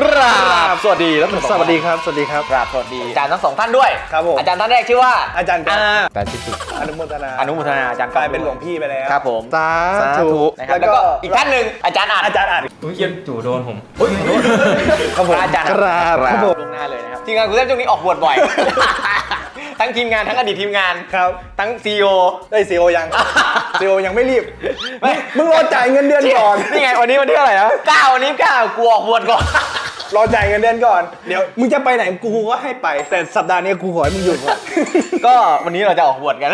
ครับสวัสดีแล้วสวัสดีครับ สวัสดีครับ ครับสวัสดีอาจารย์ทั้งสองท่านด้วยครับผมอาจารย์ท่านแรกชื่อว่าอาจารย์ครับอาจารย์ชิติอนุโมทนาอนุโมทนาอาจารย์กลายเป็นหลวงพี่ไปแล้วครับผมสาสาธุธุนะครับแล้วก็อีกท่านหนึ่งอาจารย์อัดอาจารย์อ่านอุ้ยเยี่ยมจู่โดนผมครับผมอาจารย์คอัดรับครับผมล่วงหน้าเลยนะครับทีมงานคุณเต้นช่วงนี้ออกบวชบ่อย ทั้งทีมงานทั้งอดีตทีมงานครับทั้งซีโอได้ซีโอยังซีโอยังไม่รีบมึงมึงรอจ่ายเงินเดือนก่อนนี่ไงวันนี้วันที่เท่าไหร่นะเก้าวันนี้เก้ากูออกบวชก่อนรอจ่ายเงินเดือนก่อน เดี๋ยวมึงจะไปไหนกูก็ให้ไป แต่สัปดาห์นี้กูขอให้มึงหยุดก่อนก็วันนี้เราจะออกบวชกัน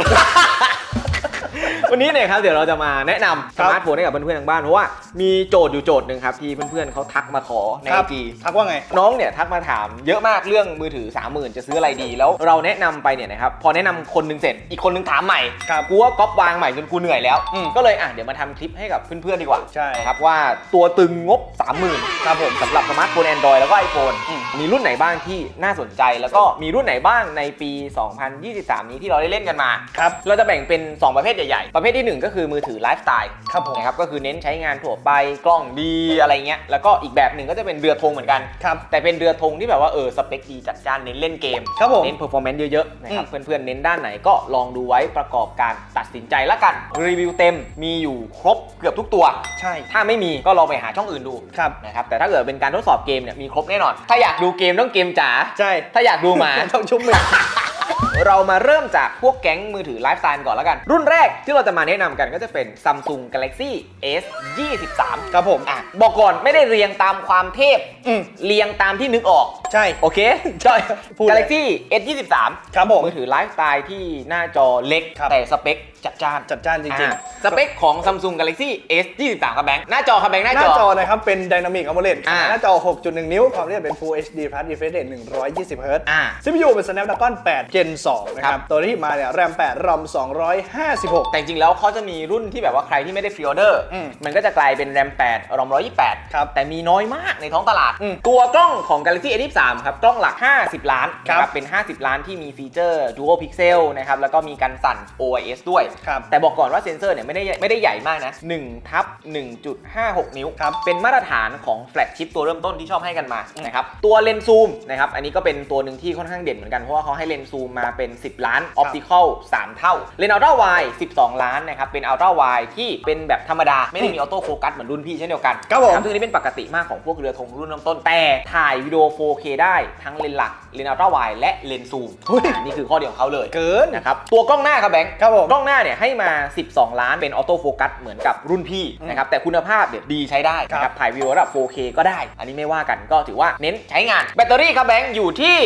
วันนี้เนี่ยครับเดี๋ยวเราจะมาแนะนำสมาร์ทโฟนให้กับเพื่อนๆทางบ้านเพราะว่ามีโจทย์อยู่โจทย์หนึ่งครับที่เพื่อนๆเขาทักมาขอในคไอรับจีทักว่าไง น้องเนี่ยทักมาถามเยอะมากเรื่องมือถือ 30,000 จะซื้ออะไรดีแล้วเราแนะนำไปเนี่ยนะครับพอแนะนำคนหนึงเสร็จอีกคนหนึงถามใหม่ครับกูว่าก๊อปวางใหม่จนกูเหนื่อยแล้วอืมก็เลยอะเดี๋ยวมาทำคลิปให้กับเพื่อนๆดีกว่าใช่นะครับว่าตัวตึงงบ 30,000ครับผมสำหรับสมาร์ทโฟน Android แล้วก็ iPhone อืมมีรุ่นไหนบ้างที่น่าสนใจ แล้วก็มีรุ่นไหนบ้างในปี 2023 นี้ที่เราได้เล่นกันมาครับเราจะแบ่งเป็น 2 ประเภทใหญ่ๆประเภทที่ 1 ก็คือมือถือไลฟ์สไตล์ครับผมนะครับก็คือเน้นใช้งานทั่วไปกล้องดีอะไรเงี้ยแล้วก็อีกแบบหนึ่งก็จะเป็นเรือธงเหมือนกัน ครับแต่เป็นเรือธงที่แบบว่าเออสเปคดีจัดจ้านเน้นเล่นเกม ครับผม เน้นเพอร์ฟอร์แมนซ์เยอะๆนะครับอืมเพื่อนๆเน้นด้านไหนก็ลองดูไว้ประกอบการตัดสินใจละกันรีวิวเต็มมีอยู่ครบเกือบทุกตัว ใช่ถ้าไม่มีก็ลองไปหาช่องอื่นดูครับนะครับแต่ถ้าเกิดเป็นการทดสอบเกมเนี่ยมีครบแน่นอน ถ้าอยากดูเกมต้องเกมจ๋าใช่ถ้าอยากดูหมา ต้องชุบมือ เรามาเริ่มจากพวกแก๊งมือถือไลฟ์สไตล์ก่อนแล้วกัน รุ่นแรกที่เราจะมาแนะนำกันก็จะเป็น Samsung Galaxy S 23ครับผมอะบอกก่อนไม่ได้เรียงตามความเทพอืมเรียงตามที่นึกออก ใช่ โอเคใช่พูดเลย Galaxy S 23ครับผมมือถือไลฟ์สไตล์ที่หน้าจอเล็กครับแต่สเปคจัดจ้านจัดจ้านจริงอะสเปคของ Samsung Galaxy S 23ครับแบงค์หน้าจอครับแบงค์หๆน้าหน้าจอจอนะครับ เป็น Dynamic AMOLED อ่าหน้าจอ 6.1 นิ้วความละเอียดเป็น Full HD Plus refresh rate 120 Hz อ่า CPU เป็น Snapdragon 8 Gen 2 นะคครัรับบตัวที่มาเนี่ย RAM 8 ROM 256 แต่จริงๆแล้วเขาจะมีรุ่นที่แบบว่าใครที่ไม่ได้พรีออเดอร์อืมมันก็จะกลายเป็น RAM 8 ROM 128 ครับแต่มีน้อยมากในท้องตลาด อืมตัวกล้องของ Galaxy S23 ครับ กล้องหลัก 50 ล้านครับนะเป็น 50 ล้านที่มีฟีเจอร์ Dual Pixel นะครับแล้วก็มีการสั่น OIS ด้วย ครับ แต่บอกก่อนว่าเซนเซอร์เนี่ยไม่ได้ไม่ได้ใหญ่มากนะ1ทับ1.56 นิ้ว ครับเป็นมาตรฐานของแฟลกชิปตัวเริ่มต้นที่ชอบให้กันมานะครับ ตัวเลนส์ซูมนะครับ อันนี้ก็เป็นตัวหนึ่งที่ค่อนข้างเด่นเหมือนกัน เพราะว่าเขาให้เลนส์ซูมมาเป็น 10 ล้านออปติคอล3เท่าเลนส์อัลตร้าไว12 ล้านนะครับเป็นอัลตร้าไวที่เป็นแบบธรรมดา ไม่ได้มีออโต้โฟกัสเหมือนรุ่นพี่เช่นเดียวกันครับผมนะซึ่งอันนี้เป็นปกติมากของพวกเรือธงรุ่นเริ่มต้น แต่ถ่ายวิดีโอ 4K ได้ทั้งเลนส์หลักเลนส์อัลตร้าไวและเลนส์ซูมเฮ้ยอ่านี่คือข้อดีของเขาเลยเกินนะครับตัวกล้องหน้าครับแบงค์ครับผมกล้องหน้าเนี่ยให้มา 12 ล้านเป็นออโต้โฟกัสเหมือนกับรุ่นพี่นะครับแต่คุณภาพเนี่ยดีใช้ได้นะคครัรับบถ่ายวิดีโอระดับ 4K ก็ได้ อันนี้ไม่ว่ากันก็ถือว่าเน้นใช้งานแบตเตอรี่ครับแบงค์อยู่ที่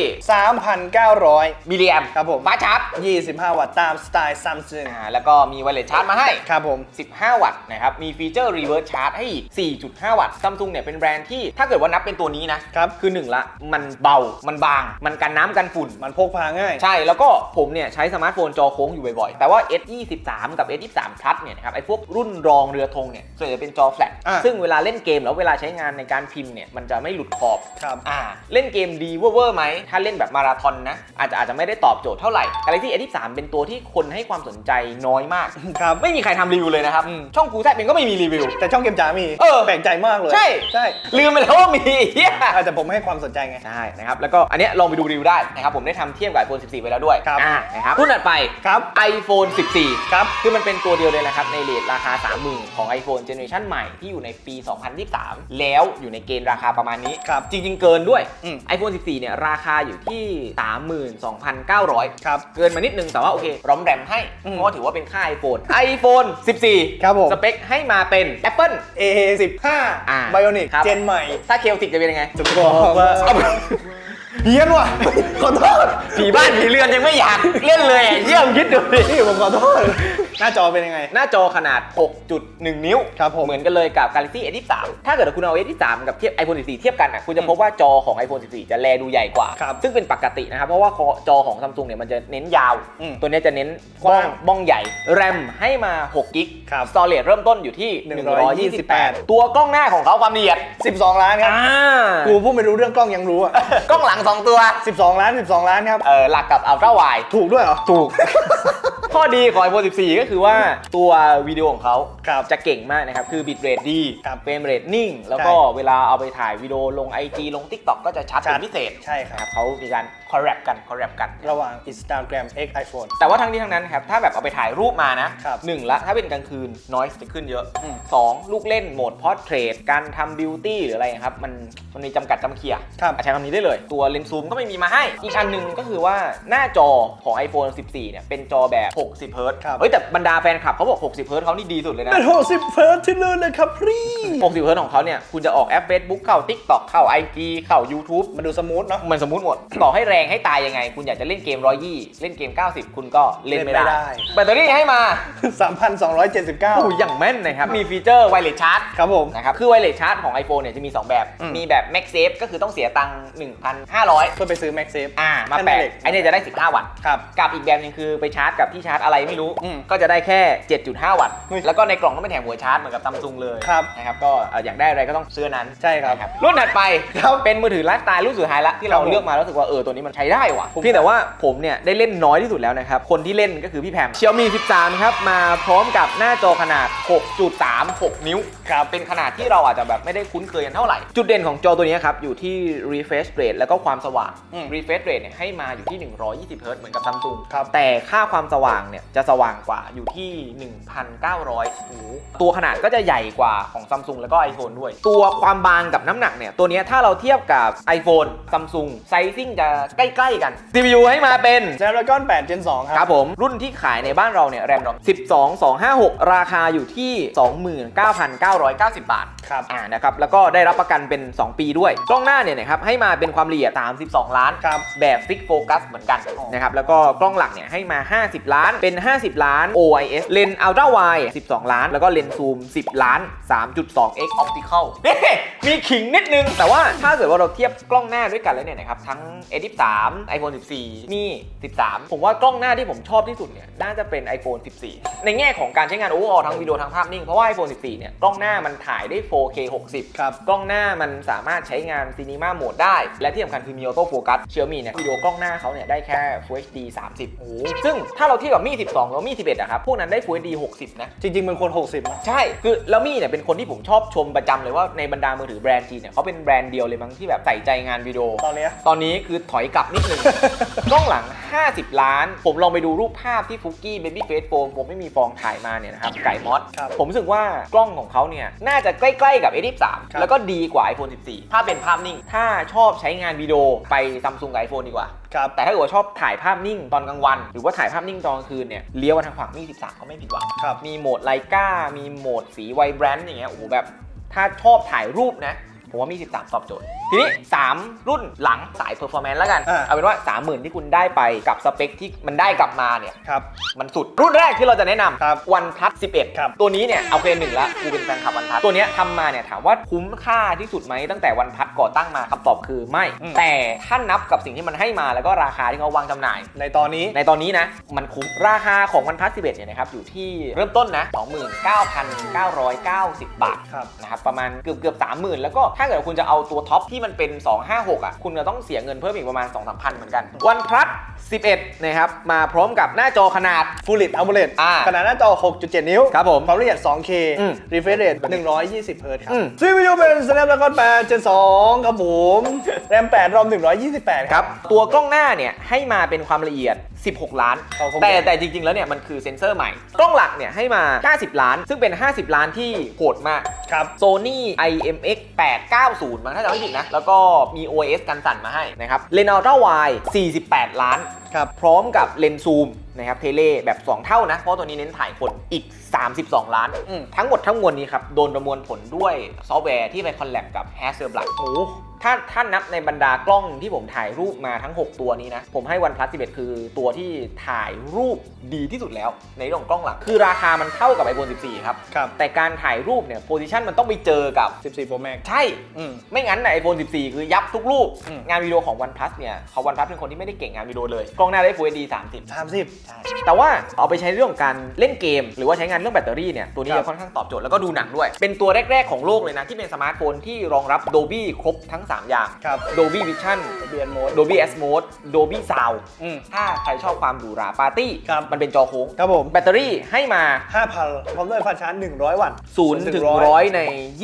3,900มิลลิแอมครับผม ฟ้าชาร์จ25 วัตต์ตามสไตล์ Samsung อ่าแล้วก็มีไวเลสชาร์จมาให้ ครับผม 15 วัตต์นะครับ มีฟีเจอร์ reverse charge ให้อีก4.5 วัตต์ซัมซุงเนี่ยเป็นแบรนด์ที่ถ้าเกิดว่านับเป็นตัวนี้นะครับ คือ1ละมันเบา มันบาง มันกันน้ำกันฝุ่น มันพกพาง่าย ใช่ แล้วก็ผมเนี่ยใช้สมาร์ทโฟนจอโค้งอยู่บ่อยๆ แต่ว่า S23 กับ S23 Plus เนี่ยนะครับไอ้พวกรุ่นรองเรือธงเนี่ยส่วนใหญ่จะเป็นจอแฟลชอะซึ่งเวลาเล่นเกมแล้วเวลาใช้งานในการพิมพ์เนี่ยมันจะไม่หลุดขอบครับ อ่า เล่นเกมดีเวอร์ๆไหม ถ้าเล่นแบบมาราธอนนะอาจจะอาจจะไม่ได้ตอบโจทย์เท่าไหร่ Galaxy S23 เป็นตัวที่คนให้ความสนใจน้อยมาก ครับ ไม่มีใครทำรีวิวเลยนะครับอืมช่องกูแซดเองก็ไม่มีรีวิว แต่ช่องเกมจ๋ามีเออแปลกใจมากเลยใช่ ใช่ลืมไปแล้วว่ามีเหี้ย อะแต่ผมให้ความสนใจไง ใช่นะครับ แล้วก็อันเนี้ยลองไปดูรีวิวได้นะครับ ผมได้ทำเทียบกับ iPhone 14 ไปแล้วด้วยครับ อ่านะครับรุ่นถัดไป ครับ iPhone 14 ครับ คือมันเป็นตัวเดียวเลยนะครับ ในเลทราคา 30,000 ของ iPhone Generation ใหม่ที่อยู่ในปี 2023 แล้วอยู่ในเกณฑ์ราคาประมาณนี้ ครับจริง ๆ เกินด้วย อืม iPhone 14 เนี่ย ราคาอยู่ที่ 32,900ครับ เกินมานิดนึงแต่ว่าโอเคร้อมแรมให้ อืมเพราะว่าถือว่าเป็นค่า iPhone iPhone 14 ครับผม สเปคให้มาเป็น Apple A15 อ่า Bionic ครับ เจนใหม่ถ้าเคลติกจะเป็นยังไงจะบอกว่าเฮี้ยนว่ะ ขอโทษผีบ้านผีเรือนยังไม่อยากเล่นเลยอะเยี่ยมคิดดูดินี่ผมขอโทษ หน้าจอเป็นยังไง หน้าจอขนาด 6.1 นิ้ว ครับผมเหมือนกันเลยกับ Galaxy S23 ถ้าเกิดคุณเอา S23 กับเทียบ iPhone 14 เทียบกันอะคุณจะพบว่าจอของ iPhone 14 จะแลดูใหญ่กว่า ครับซึ่งเป็นปกตินะครับ เพราะว่าจอของ Samsung เนี่ยมันจะเน้นยาว อืมตัวเนี้ยจะเน้นกว้างบ้องใหญ่ RAM ให้มา6กิกครับ Storage เริ่มต้นอยู่ที่ 128 128 ตัวกล้องหน้าของเขาความละเอียด12 ล้านครับ อ่ากูพูดไม่รู้เรื่องกล้องยังรู้อะ กล้องหลัง2ตัว 12 ล้าน 12 ล้านครับ เออหลักกับ Ultra Wide ถูกด้วยเหรอ ถูก ข้อดีของ iPhone 14 ก็คือว่าตัววิดีโอของเขาครับจะเก่งมากนะครับ คือบิตเรทดีครับเฟรมเรทนิ่ง แล้วก็ใช่เวลาเอาไปถ่ายวิดีโอลง IG ลง TikTok ก็จะชัดชัเป็ดนพิเศษใช่คนะรับเขามีการ คอร์รัปกันคอร์รัปกัน ระหว่าง Instagram X iPhone แต่ว่าทั้งนี้ทั้งนั้นครับ ถ้าแบบเอาไปถ่ายรูปมานะ ครับหนึ่งละ ถ้าเป็นกลางคืน noise จะขึ้นเยอะ อืมสองลูกเล่นโหมด portrait การทำ beauty หรืออะไรครับ มันมันมีจำกัดจำเคียครับ ใช้คำนี้ได้เลย ตัวเลนส์ซูมก็ไม่มีมาให้ อีกอันหนึ่งก็คือว่าหน้าจอของ iPhone 14 เนี่ย เป็นจอแบบ 60 เฮิร์ตซ์ครับ เฮ้ย แต่บรรดาแฟนคลับเขาบอก 60 เฮิร์ตซ์เขานี่ดีสุดเลยนะ เป็น60เฟิร์สที่ลื่นเลยครับพี่60 เฮิร์ตซ์ของเขาเนี่ย คุณจะออกแอป Facebook เข้า TikTok เข้า IG เข้า YouTube มาดูสมูทเนาะ มันสมมุติหมด ต่อให้แรงให้ตายยังไง คุณอยากจะเล่นเกม120เล่นเกม 90 คุณก็เล่นไม่ได้ เล่นไม่ได้ แบตเตอรี่ให้มา3,279โอ้โหอย่างแม่นนะครับ มีฟีเจอร์ไวเลสชาร์จ ครับผม นะครับ คือไวเลสชาร์จของ iPhone เนี่ยจะมี 2 แบบ อืม มีแบบ Max Safe ก็คือต้องเสียตังค์ 1,500 เพื่อไปซื้อ MagSafe อ่า มาแท่นแปะเหล็ก ไอ้เนี่ยจะได้ 15 วัตต์ ครับ กับอีกแบบหนึงคือไปชาร์จกับที่ชาร์จอะไรไม่รู้ อืมก็จะได้แค่ 7.5 วัตต์ เฮ้ยแล้วก็ในกล่องก็เป็นแถมหัวชาร์จเหมือนกับซัมซุงเลยครับนะครับ ก็เอ่ออยากได้อะไรก็ต้องซื้ออนนั้นใช่ครับ นะรุ่นถัดไปครับเป็นมือถือไลฟ์สไตล์รุ่นสุดท้ายละที่เราครับผม เลือกมาแล้วรู้สึกว่าเออตัวนี้มันใช้ได้ว่ะผมเพียงแต่ว่าผมเนี่ยได้เล่นน้อยที่สุดแล้วนะครับ คนที่เล่นก็คือพี่แพม Xiaomi 13 ครับ มาพร้อมกับหน้าจอขนาด 6.36 นิ้วครับเป็นขนาดที่เราอาจจะแบบไม่ได้คุ้นเคยกันเท่าไหร่ จุดเด่นของจอตัวนี้ครับ อยู่ที่ refresh rate แล้วก็ความสว่างอืม refresh rate เนี่ยให้มาอยู่ที่ 120 Hz เหมือนกับซัมซุงครับแต่ค่าความสว่างเนี่ยจะสว่างกว่าอยู่ที่ 1,900โอ้โหตัวขนาดก็จะใหญ่กว่าของซัมซุงแล้วก็ iPhone ด้วย ตัวความบางกับน้ำหนักเนี่ยตัวเนี้ยถ้าเราเทียบกับ iPhone Samsung ไซซิ่งจะใกล้ๆกัน CPU ให้มาเป็น Snapdragon 8 Gen 2 คครัรับ บผมรุ่นที่ขายในบ้านเราเนี่ยแรมรอม12 256 ราคาอยู่ที่ 29,990 บาท ครับ อ่านะครับแล้วก็ได้รับประกันเป็น 2 ปีด้วย กล้องหน้าเนี่ยนะครับให้มาเป็นความละเอียด 32 ล้าน ครับ แบบฟิกโฟกัสเหมือนกันอ๋อ นะครับแล้วก็กล้องหลักเนี่ยให้มา 50 ล้านเป็น 50 ล้าน OIS เลนส์ Ultra Wide 12 ล้าน แล้วก็เลนส์ซูม 10 ล้าน 3.2x Optical นี่มีขิงนิดนึง แต่ว่าถ้าเกิดว่าเราเทียบกล้องหน้าด้วยกันแล้วเนี่ยนะครับทั้ง A13 iPhone 14 นี่ 13 ผมว่ากล้องหน้าที่ผมชอบที่สุดเนี่ยน่าจะเป็น iPhone 14 ในแง่ของการใช้งาน overall ทั้งวิดีโอทั้งภาพนิ่ง เพราะว่า iPhone 14 เนี่ยกล้องหน้ามันถ่ายได้ 4K 60 ครับ กล้องหน้ามันสามารถใช้งานซีนีมาโหมดได้ และที่สำคัญคือมีออโต้โฟกัสเชียร์มีเนี่ยวิดีโอกล้องหน้าเขาเนี่ยได้แค่ Full HD 30โอ้โหซึ่งถ้าเราเทียบกับมี12แล้วมี11อะครับพวกนั้นได้ Full HD 60 นะจริง ๆ มันควร60นะใช่คือแล้วมี่เนี่ยเป็นคนที่ผมชอบชมประจำเลยว่าในบรรดามือถือแบรนด์จีนเนี่ยเขาเป็นแบรนด์เดียวเลยมั้งที่แบบใส่ใจงานวิดีโอตอนเนี้ยตอนนี้คือถอยกลับนิดนึงกล้องหลัง 50 ล้าน ผมลองไปดูรูปภาพที่ฟุกกี้เบบี้เฟสโฟมผมไม่มีฟองถ่ายมาเนี่ยนะครับ ไก่มอสครับ ผมรู้สึกว่ากล้องของเขาเนี่ย น่าจะใกล้ๆกับ A23 ครับ แล้วก็ดีกว่า iPhone 14 ถ้าเป็นภาพนิ่ง ถ้าชอบใช้งานวิดีโอไปซัมซุงกับ iPhone ดีกว่า ครับ แต่ถ้าเกิดว่าชอบถ่ายภาพนิ่งตอนกลางวัน หรือว่าถ่ายภาพนิ่งตอนกลางคืนเนี่ยเลี้ยวมาทางฝั่งมี13ก็ไม่ผิดหวัง ครับ มีโหมดไลกามีโหมดสีไวแบรนด์อย่างเงี้ย โอ้โหแบบ ถ้าชอบถ่ายรูปนะ ผมว่ามี 13 ตอบโจทย์ ทีนี้ 3 รุ่นหลังสายเพอร์ฟอร์แมนซ์แล้วกัน อ่า เอาเป็นว่า 30,000 ที่คุณได้ไปกับสเปคที่มันได้กลับมาเนี่ย ครับ มันสุด รุ่นแรกที่เราจะแนะนครับำ One Plus 11 ครับ ตัวนี้เนี่ยเอาเคหนึ่งละกูเป็นแฟนคลับ One Plus ตัวเนี้ยทำมาเนี่ยถามว่าคุ้มค่าที่สุดไหมตั้งแต่ One Plus ก่อตั้งมาคำตอบคือไม่ อืม แต่ถ้านับกับสิ่งที่มันให้มาแล้วก็ราคาที่เขาวางจำหน่าย ในตอนนี้ ในตอนนี้นะ มันคุ้มราคาของวันพัส11เนี่ยนะครับอยู่ที่เริ่มต้นนะ 29,990 บาท ครับ นะครับประมาณเกือบเกือบ30,000แล้วก็ถ้าเกิดคุณจะเอาตัวท็อปที่มันเป็น 256 อะ คุณจะต้องเสียเงินเพิ่มอีกประมาณ 2-3พันเหมือนกัน วันพัส11 นะครับ มาพร้อมกับหน้าจอขนาด Full LED AMOLED อ่าขนาดหน้าจอ 6.7 นิ้วครับผมความละเอียด 2K อืม refresh rate 120 Hz ครับอืม CPU เป็น Snapdragon 8 Gen 2ครับผม RAM 8 ROM 128 ครับ ตัวกล้องหน้าเนี่ยให้มาเป็นความละเอียด 16 ล้านเอาคงแต่แต่จริง ๆ แล้วเนี่ยมันคือเซ็นเซอร์ใหม่ กล้องหลักเนี่ยให้มา50ล้าน ซึ่งเป็น 50 ล้านที่โหดมาก ครับ Sony IMX 890มั้งถ้าจำไม่ผิดนะ แล้วก็มี OS กันสั่นมาให้นะครับเลนส์อัลตร้าไว48 ล้าน ครับ พร้อมกับเลนส์ซูมนะครับเทเลแบบ 2 เท่านะ เพราะตัวนี้เน้นถ่ายคนอีก 32 ล้าน อืม ทั้งหมดทั้งมวลนี้ครับ โดนประมวลผลด้วยซอฟต์แวร์ที่ไปคอลแลบกับ Hasselblad โอ้โห ถ้าถ้านับในบรรดากล้องที่ผมถ่ายรูปมาทั้ง 6 ตัวนี้นะ ผมให้ OnePlus 11 คือตัวที่ถ่ายรูปดีที่สุดแล้ว ในเรื่องของกล้องหลังคือราคามันเท่ากับ iPhone 14 ครับ ครับ แต่การถ่ายรูปเนี่ยโพซิชันมันต้องไปเจอกับ 14 Pro Max ใช่ อืม ไม่งั้นไอโฟน14 คือยับทุกรูป อืม งานวิดีโอของ OnePlus เนี่ยเขา OnePlus เป็นคนที่ไม่ได้เก่งงานวิดีโอเลย กล้องหน้าได้ Full HD 30 30ใช่แต่ว่าเอาไปใช้เรื่องของการเล่นเกม หรือว่าใช้งานเรื่องแบตเตอรี่เนี่ยตัวนี้ครับ จะค่อนข้างตอบโจทย์แล้วก็ดูหนังด้วย เป็นตัวแรก ๆ ของโลกเลยนะ ที่เป็นสมาร์ทโฟนที่รองรับ Dolby ครบทั้ง3 อย่าง ครับ Dolby Vision เบียนโมด Dolby S Mode Dolby Sound อืม ถ้าใครชอบความหรูหราปาร์ตี้ ครับ มันเป็นจอโค้ง ครับผมแบตเตอรี่ให้มา 5,000พร้อมด้วยฟันชาร์จ100 วัตต์0ถึง100 ใน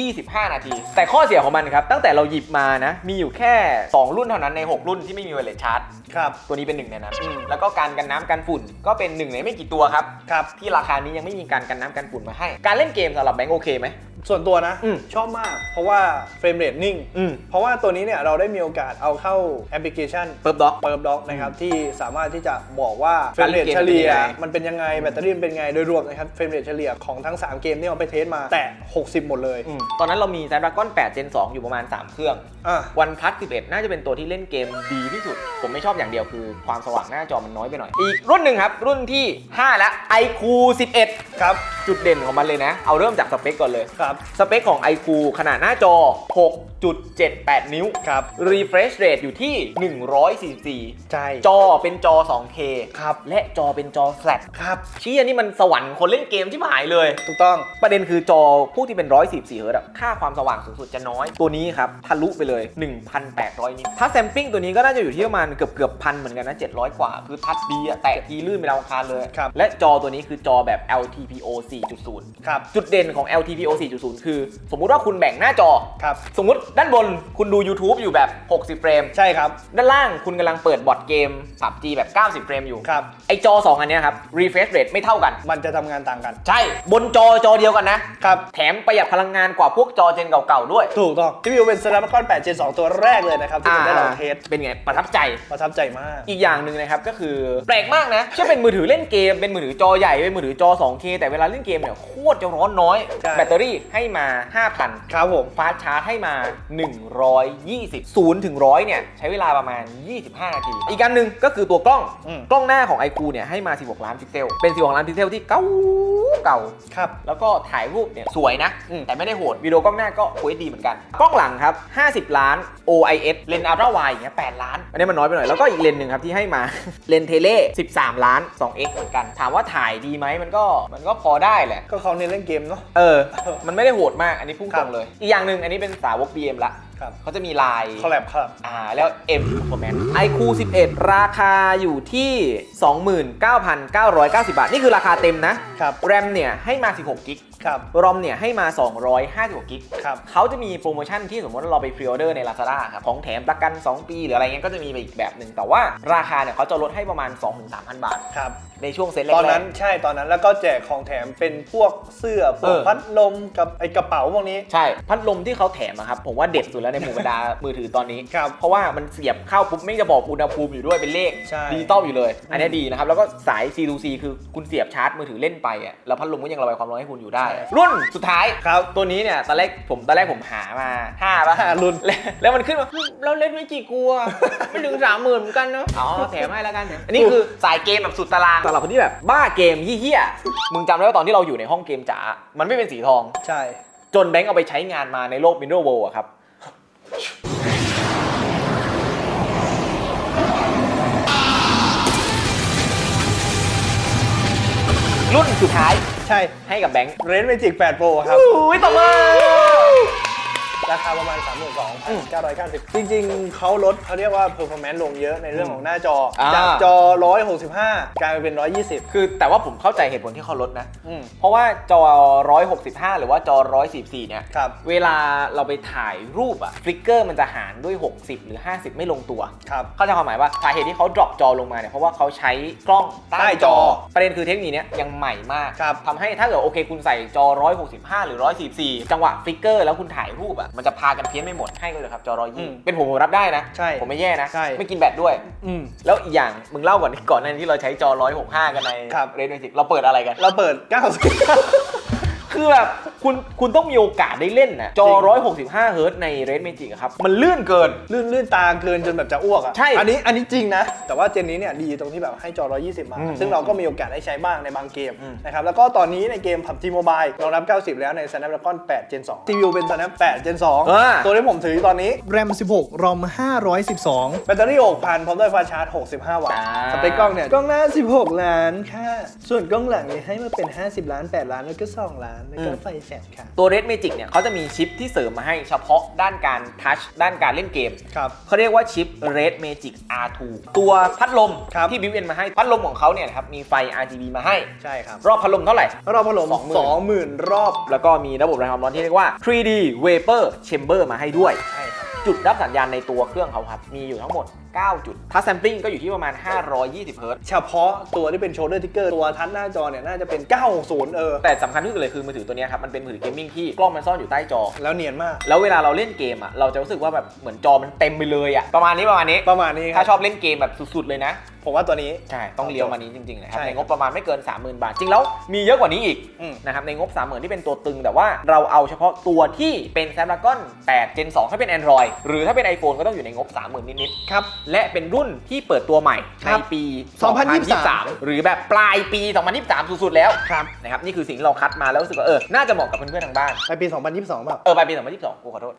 25 นาที แต่ข้อเสียของมันครับ ตั้งแต่เราหยิบมานะ มีอยู่แค่ 2 รุ่นเท่านั้นใน 6 รุ่นที่ไม่มีไวเลสชาร์จ ครับ ตัวนี้เป็นหนึ่งในนั้น อืม แล้วก็การกันน้ำกันฝุ่นก็เป็นหนึ่งในไม่กี่ตัวครับ ครับ ที่ราคานี้ยังไม่มีการกันน้ำกันฝุ่นมาให้ การเล่นเกมสำหรับแบงค์โอเคไหม ส่วนตัวนะ อืมชอบมาก เพราะว่าเฟรมเรทนิ่ง อืม เพราะว่าตัวนี้เนี่ยเราได้มีโอกาสเอาเข้าแอปพลิเคชัน เปิบด็อก เปิร์บด็อกนะครับที่สามารถที่จะบอกว่าเฟรการมเล่เรทนเกมเฉลี่ยเป็นยังไงมันเป็นยังไงแบตเตอรี่มันเป็นไง โดยรวมนะครับเฟรมเรทเฉลี่ยของทั้ง 3 เกมที่เราไปเทสมาแตะ60 หมดเลยอืมตอนนั้นเรามี Snapdragon 8 Gen 2 อยู่ประมาณ 3 เครื่อง อะ วันพัท11 น่าจะเป็นตัวที่เล่นเกมดีที่สุด ผมไม่ชอบอย่างเดียวคือ ความสว่างหน้าจอมันน้อยไปหน่อย อีกรุ่นหนึ่งครับ รุ่นที่5แล้ว iQ 11 ครับ จุดเด่นของมันเลยนะ เอาเริ่มจากสเปคก่อนเลย ครับสเปคของ iQ ขนาดหน้าจอ 6.78 นิ้ว ครับ refresh rate อยู่ที่ 144 ใช่ จอเป็นจอ 2K ครับ และจอเป็นจอ flat ครับเชี่ยนี่มันสวรรค์คนเล่นเกมที่หายเลย ถูกต้อง ประเด็นคือจอพวกที่เป็น 144 เฮิร์ตซ์อะค่าความสว่างสูงสุดจะน้อย ตัวนี้ครับ ทะลุไปเลย 1,800 นิตถ้าแซมปิ้งตัวนี้ก็น่าจะอยู่ที่ประมาณเกือบเกือบพันเหมือนกันนะ 700 กว่า คือทัชดีอะแตะทีลื่นไปดาวอังคารเลยครับและจอตัวนี้คือจอแบบ LTPO 4.0 ครับ จุดเด่นของ LTPO 4.0คือ สมมุติว่าคุณแบ่งหน้าจอ ครับ สมมุติด้านบนคุณดู YouTube อยู่แบบ 60 เฟรม ใช่ครับ ด้านล่างคุณกำลังเปิดบอร์ดเกม PUBG แบบ 90 เฟรมอยู่ ครับ ไอจอ 2 อันเนี้ยครับ refresh rate ไม่เท่ากัน มันจะทำงานต่างกัน ใช่ บนจอจอเดียวกันนะ ครับ แถมประหยัดพลังงานกว่าพวกจอเจนเก่าๆด้วยถูกต้องที่วิวเป็น Snapdragon 8 Gen 2 ตัวแรกเลยนะครับ ที่ผมได้ลองเทสเป็นไง ประทับใจ ประทับใจมาก อีกอย่างหนึ่งนะครับก็คือแปลกมากนะเชื่อเป็นมือถือเล่นเกมเป็นมือถือจอใหญ่เป็นมือถือจอ 2K แต่เวลาเล่นเกมเนี่ยโคตรจะร้อนน้อย ใช่ แบตเตอรี่ให้มา 5,000ครับผมฟาสต์ชาร์จให้มา 120 0ถึง100เนี่ยใช้เวลาประมาณ 25 นาที อีกอันหนึ่งก็คือตัวกล้องอืม กล้องหน้าของ iQOO เนี่ยให้มา 16 ล้านพิกเซล เป็น 16 ล้านพิกเซลที่เก่าเก่า ครับ แล้วก็ถ่ายรูปเนี่ยสวยนะอืมแต่ไม่ได้โหดวิดีโอกล้องหน้าก็คุยดีเหมือนกัน กล้องหลังครับ 50 ล้าน OIS เลนส์อัลตร้าไวอย่างเงี้ย8ล้าน อันนี้มันน้อยไปหน่อยแล้วก็อีกเลนส์หนึ่งครับที่ให้มา เลนส์เทเล13 ล้าน 2x เหมือนกัน ถามว่าถ่ายดีไหมมันก็มันก็พอได้แหละ ก็เขาเน้นเล่นเกมเนาะ เออ มันไม่ได้โหดมากอันนี้พุ่งครัตบรงเลย อีกอย่างหนึ่งอันนี้เป็นสาวก BM ละครับ เขาจะมีลาย คอลแลบครับ อ่าแล้ว M Performance iQ 11 ราคาอยู่ที่ 29,990 บาท นี่คือราคาเต็มนะ ครับ แรมเนี่ยให้มา 16กิกครับ รอมเนี่ยให้มา 256กิกครับ เขาจะมีโปรโมชั่นที่สมมติว่าเราไปพรีออเดอร์ใน Lazada ครับของแถมประกัน 2 ปี หรืออะไรเงี้ยก็จะมีไปอีกแบบหนึ่งแต่ว่าราคาเนี่ยเขาจะลดให้ประมาณ 2-3,000 บาท ครับ ในช่วงเซ็ตแรกๆ ตอนนั้นใช่ตอนนั้นแล้วก็แจกของแถมเป็นพวกเสื้อพวกเออ พัดลมกับไอกระเป๋าพวกนี้ ใช่ พัดลมที่เขาแถมอะครับผมว่าเด็ดสุดแล้วในหมู่บรรดา มือถือตอนนี้ ครับเพราะว่ามันเสียบเข้าปุ๊บไม่งจะบอกอุณหภูมิอยู่ด้วยเป็นเลขใช่ ดิจิตอลอยู่เลย อันนี้ดีนะครับ แล้วก็สาย C to C คือคุณเสียบชาร์จมือถือเล่นไปอะแล้วพัดลมก็ยังระบายความร้อนให้คุณอยู่ได้ รุ่นสุดท้ายครับ ตัวนี้เนี่ยตอนแรกผมตอนแรกผมหามา5ป่ะห้ารุ่น แล้วแล้วมันขึ้นมาเราเล่นไม่กี่กลัวไม่ถึงสามหมื่นเหมือนกันเนาะอ๋อแถมให้แล้วกันแถมอันนี้คือสายเกมแบบสุดตารางสำหรับคนที่แบบบ้าเกมเฮี้ยๆมึงจำได้ว่าตอนที่เราอยู่ในห้องเกมจ๋า มันไม่เป็นสีทอง ใช่ จนแบงค์เอาไปใช้งานมาในโลก Windows World อะครับ รุ่นสุดท้ายใช่ให้กับแบงค์ เรนเมจิก8 Pro ครับ อุ้ยต่อมา ราคาประมาณ 32,990 จริง ๆ เขาลดเขาเรียกว่า performance ลงเยอะในเรื่องของหน้าจอ อ่า จากจอ 165 กลายมาเป็น 120 คือแต่ว่าผมเข้าใจเหตุผลที่เขาลดนะ อืม เพราะว่าจอ 165 หรือว่าจอ 144 เนี่ย ครับ เวลาเราไปถ่ายรูปอะฟลิกเกอร์มันจะหารด้วย 60 หรือ 50 ไม่ลงตัว ครับ เข้าใจความหมายว่าสาเหตุที่เขาดรอปจอลงมาเนี่ยเพราะว่าเขาใช้กล้องใต้ใต้จจออประเด็นคือเทคนิคเนี้ยยังใหม่มากครับทำให้ถ้าเกิดโอเคคุณใส่จอ 165 หรือ 144 จังหวะฟลิกเกอร์แล้วคุณถ่ายรูปอะมันจะพากันเพี้ยนไม่หมดให้เลยครับจออืม120เป็นผมผมรับได้นะ ใช่ผมไม่แย่นะ ใช่ ไม่กินแบตด้วย อืม แล้วอีกอย่างมึงเล่าก่อนก่อนหน้านี้ที่เราใช้จอ 165 กันในครับ เรดเมจิกเราเปิดอะไรกัน เราเปิดคือแบบ คุณคุณต้องมีโอกาสได้เล่นนะจอ 165 เฮิร์ตซ์ในเรดเมจิกครับ มันลื่นเกิน90ลื่นลื่นตาเกินจนแบบจะอ้วกอะใช่ อันนี้อันนี้จริงนะ แต่ว่าเจนนี้เนี่ยดีตรงที่แบบให้จอ 120 มาอืมซึ่งเราก็มีโอกาสได้ใช้บ้างในบางเกมอืมนะครับ แล้วก็ตอนนี้ในเกม PUBG Mobile รองรับ 90 แล้วใน Snapdragon 8 Gen 2 CPU เป็น Snapdragon 8 Gen อ่า2ตัวที่ผมถืออยู่ตอนนี้ RAM 16 ROM 512 แบตเตอรี่ 6,000 พร้อมด้วยฟาสต์ชาร์จ 65 วัตต์อ่าสเปคกล้องเนี่ย กล้องหน้า 16 ล้านค่ะ ส่วนกล้องหลังเนี่ยให้มาเป็น 50 ล้าน 8 ล้าน แล้วก็ 2 ล้าน แล้วก็อืมไฟแฟลชค่ะตัว Red Magic เนี่ยเขาจะมีชิปที่เสริมมาให้เฉพาะด้านการทัชด้านการเล่นเกมครับเขาเรียกว่าชิป Red Magic R2 ตัวพัดลมครับที่บิวเอ็นมาให้พัดลมของเขาเนี่ยนะครับมีไฟ RGB มาให้ใช่ครับรอบพัดลมเท่าไหร่รอบพัดลม20,000 20,000รอบ แล้วก็มีระบบระบายความร้อนที่เรียกว่า 3D Vapor Chamber มาให้ด้วยใช่ครับจุดรับสัญญาณในตัวเครื่องเขาครับมีอยู่ทั้งหมด 9 จุดถ้าแซม p ิ i งก็อยู่ที่ประมาณ 520 เฮิร์ตซ์เฉพาะตัวที่เป็นโช l เดอร์ทิกเกอร์ตัวทัชหน้าจอเนี่ยน่าจะเป็น90เออ แต่สำคัญที่สุดเลยคือมือถือตัวเนี้ยครับ มันเป็นมือถือเกมมิ่งที่กล้องมันซ่อนอยู่ใต้จอ แล้วเนียนมาก แล้วเวลาเราเล่นเกมอะเราจะรู้สึกว่าแบบเหมือนจอมันเต็มไปเลยอะประมาณนี้ประมาณนี้ประมาณนี้คถ้ารับชอบเล่นเกมแบบสุดๆเลยนะผมว่าตัวนี้ใช่ต้องเลี้ยวมานี้จริงๆนะครับใช่ในงบประมาณไม่เกิน 30,000 บาท จริงแล้วมีเยอะกว่านี้อีกอืมนะครับในงบ 30,000 ที่เป็นตัวตึง แต่ว่าเราเอาเฉพาะตัวที่เป็น Snapdragon 8 Gen 2 ถ้าเป็น Android หรือถ้าเป็น iPhone ก็ต้องอยู่ในงบ 30,000 นิดครับๆและเป็นรุ่นที่เปิดตัวใหม่คในรับปี 2023 หรือแบบปลายปี 2023 สุดๆแล้วครับนะครับนี่คือสิ่งที่เราคัดมาแล้วรู้สึกว่าเออน่าจะเหมาะกับเพื่อนๆทางบ้านไปปี 2022แบบเออปลายปี 2022 กูขอโทษ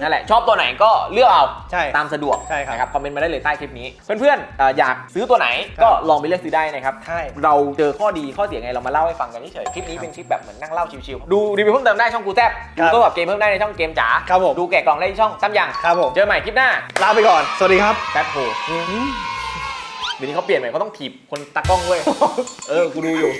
นั่นแหละ ชอบตัวไหนก็เลือกเอาใช่ตามสะดวกใช่ครับนะครับคอมเมนต์มาได้เลยใต้คลิปนี้ เพื่อนๆเอ่ออยากซื้อตัวไหนก็ลองไปเลือกซื้อได้นะครับใช่ เราเจอข้อดีข้อเสียไงเรามาเล่าให้ฟังกันเฉยๆคลิปนี้เป็นคลิปแบบเหมือนนั่งเล่าชิวๆดูรีวิวเพิ่มเติมได้ช่องกูแซบคดูรับตัวแบบเกมเพิ่มได้ในช่องเกมจ๋าครับผม ดูแกะกล่องได้ที่ช่องตั้มยังครับผมเจอใหม่คลิปหน้าลาไปก่อน สวัสดีครับ แป๊บโผเดี๋ยวนี้เขาเปลี่ยนใหม่เขาต้องถีบคนตากล้องเว้ยเออกูดูอยู่